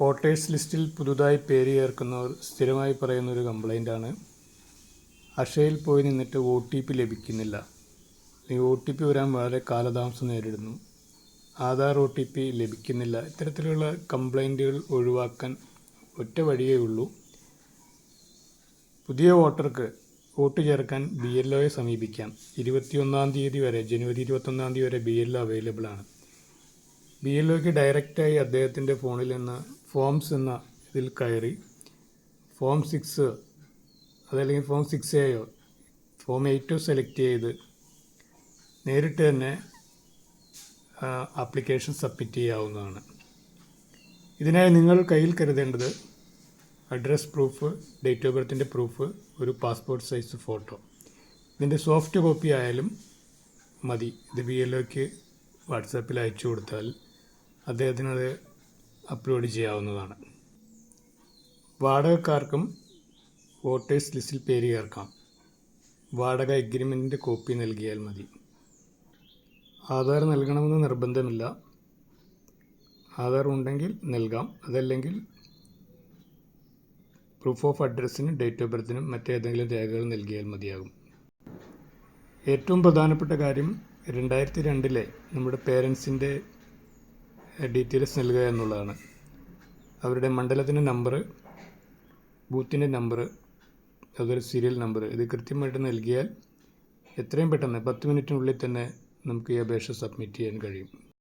Voters ലിസ്റ്റിൽ പുതുതായി പേര് ചേർക്കുന്നവർ സ്ഥിരമായി പറയുന്ന ഒരു കംപ്ലൈന്റാണ്. അക്ഷയയിൽ പോയി നിന്നിട്ട് ഒ ടി പി ലഭിക്കുന്നില്ല. അല്ലെങ്കിൽ ഒ ടി പി വരാൻ വളരെ കാലതാമസം നേരിടുന്നു. ആധാർ ഒ ടി പി ലഭിക്കുന്നില്ല. ഇത്തരത്തിലുള്ള കംപ്ലൈന്റുകൾ ഒഴിവാക്കാൻ ഒറ്റ വഴിയേ ഉള്ളൂ. പുതിയ വോട്ടർക്ക് വോട്ട് ചേർക്കാൻ ബി എൽ ഒയെ സമീപിക്കാം. ഇരുപത്തിയൊന്നാം തീയതി വരെ ജനുവരി ഇരുപത്തൊന്നാം തീയതി വരെ ബി എൽ ഒ അവൈലബിൾ ആണ് ബി എൽ ഒക്ക് ഡയറക്റ്റായി അദ്ദേഹത്തിന്റെ ഫോണിൽ നിന്ന് ഫോംസ് എന്ന ഇതിൽ കയറി. ഫോം സിക്സ് അതല്ലെങ്കിൽ ഫോം സിക്സ് എയോ ഫോം എയ്റ്റോ സെലക്ട് ചെയ്ത് നേരിട്ട് തന്നെ ആപ്ലിക്കേഷൻ സബ്മിറ്റ് ചെയ്യാവുന്നതാണ്. ഇതിനായി നിങ്ങൾ കയ്യിൽ കരുതേണ്ടത് അഡ്രസ് പ്രൂഫ് ഡേറ്റ് ഓഫ് ബർത്തിന്റെ പ്രൂഫ് ഒരു പാസ്പോർട്ട് സൈസ് ഫോട്ടോ ഇതിന്റെ സോഫ്റ്റ് കോപ്പി ആയാലും മതി. ഇത് ബി എൽ വാട്സാപ്പിൽ അയച്ചു കൊടുത്താൽ. അദ്ദേഹത്തിനത് അപ്ലോഡ് ചെയ്യാവുന്നതാണ്. വാടകക്കാർക്കും വോട്ടേഴ്സ് ലിസ്റ്റിൽ പേര് ചേർക്കാം. വാടക എഗ്രിമെന്റിന്റെ കോപ്പി നൽകിയാൽ മതി. ആധാർ നൽകണമെന്ന് നിർബന്ധമില്ല. ആധാർ ഉണ്ടെങ്കിൽ നൽകാം. അതല്ലെങ്കിൽ പ്രൂഫ് ഓഫ് അഡ്രസ്സിനും ഡേറ്റ് ഓഫ് ബർത്തിനും മറ്റേതെങ്കിലും രേഖകൾ നൽകിയാൽ മതിയാകും. ഏറ്റവും പ്രധാനപ്പെട്ട കാര്യം രണ്ടായിരത്തി രണ്ടിലെ നമ്മുടെ പേരൻസിന്റെ ഡീറ്റെയിൽസ് നൽകുക എന്നുള്ളതാണ്. അവരുടെ മണ്ഡലത്തിന്റെ നമ്പർ ബൂത്തിന്റെ നമ്പർ അതുപോലെ സീരിയൽ നമ്പർ ഇത് കൃത്യമായിട്ട് നൽകിയാൽ എത്രയും പെട്ടെന്ന് പത്ത് മിനിറ്റിനുള്ളിൽ തന്നെ നമുക്ക് ഈ അപേക്ഷ സബ്മിറ്റ് ചെയ്യാൻ കഴിയും.